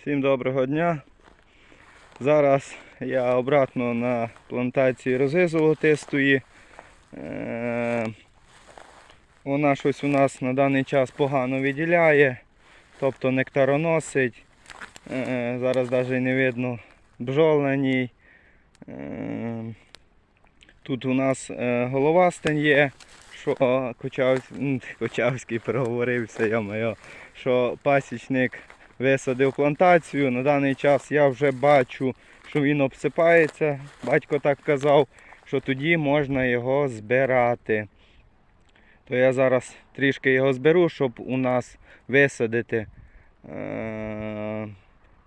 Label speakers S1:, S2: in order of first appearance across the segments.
S1: Всім доброго дня. Зараз я обратно на плантації рози золотистої. Е, Вона щось у нас на даний час погано виділяє, тобто нектароносить. Е, Зараз навіть не видно бджол на ній. Е, Тут у нас головастень є, що Кочавсь... м, Кочавський переговорився, я моє, що пасічник висадив плантацію. На даний час я вже бачу, що він обсипається. Батько так казав, що тоді можна його збирати. То я зараз трішки його зберу, щоб у нас висадити. Е,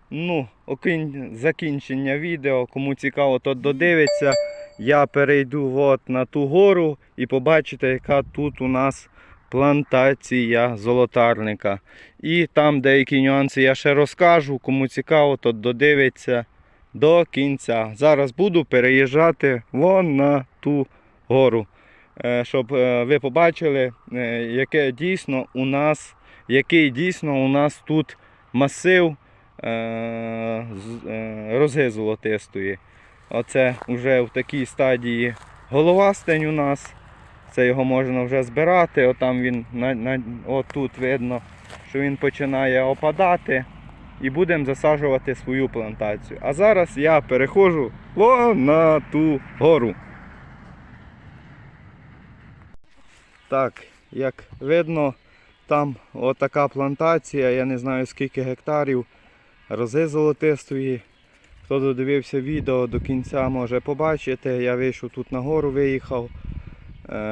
S1: ну, закінчення відео. Кому цікаво, то додивиться. Я перейду от на ту гору і побачите, яка тут у нас плантація золотарника. І там деякі нюанси я ще розкажу. Кому цікаво, то додивиться до кінця. Зараз буду переїжджати вон на ту гору. Е, Щоб е, ви побачили, е, яке дійсно у нас, який дійсно у нас тут масив рози золотистої. Оце вже в такій стадії головастень у нас. Це його можна вже збирати. Отам він на, на, отут видно, що він починає опадати. І будемо засаджувати свою плантацію. А зараз я переходжу на ту гору. Так, як видно, там отака плантація, я не знаю скільки гектарів рози золотистої. Хто додивився відео до кінця, може побачити. Я вийшов тут на гору, виїхав,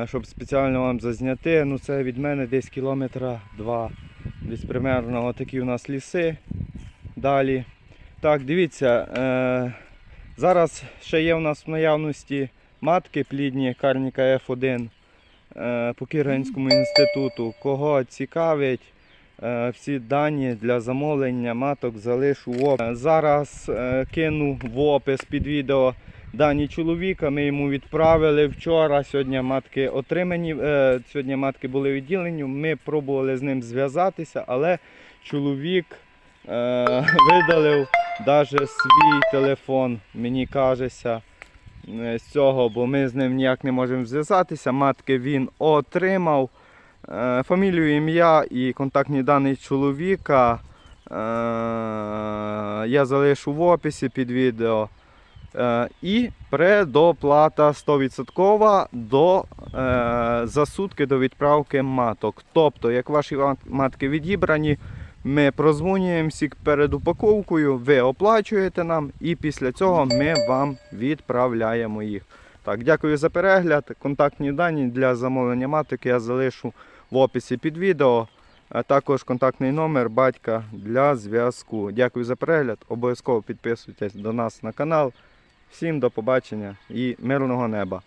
S1: щоб спеціально вам зазняти. Ну це від мене десь кілометра два. Десь примерно отакі у нас ліси. Далі. Так, дивіться, е, зараз ще є у нас в наявності матки плідні Карніка F1 е, по Кірганському інституту. Кого цікавить, Е, Всі дані для замовлення маток залишу в описі. Зараз е, кину в опис під відео дані чоловіка. Ми йому відправили вчора. Сьогодні матки отримані. е, Сьогодні матки були відділені. Ми пробували з ним зв'язатися, але чоловік е, видалив навіть свій телефон, мені кажеться. е, З цього, бо ми з ним ніяк не можемо зв'язатися. Матки він отримав. Фамілію, ім'я і контактні дані чоловіка я залишу в описі під відео. Е, І предоплата 100% до, е, за сутки до відправки маток. Тобто, як ваші матки відібрані, ми прозвонюємося перед упаковкою, ви оплачуєте нам і після цього ми вам відправляємо їх. Так, дякую за перегляд. Контактні дані для замовлення маток я залишу в описі під відео, а також контактний номер батька для зв'язку. Дякую за перегляд. Обов'язково підписуйтесь до нас на канал. Всім до побачення і мирного неба!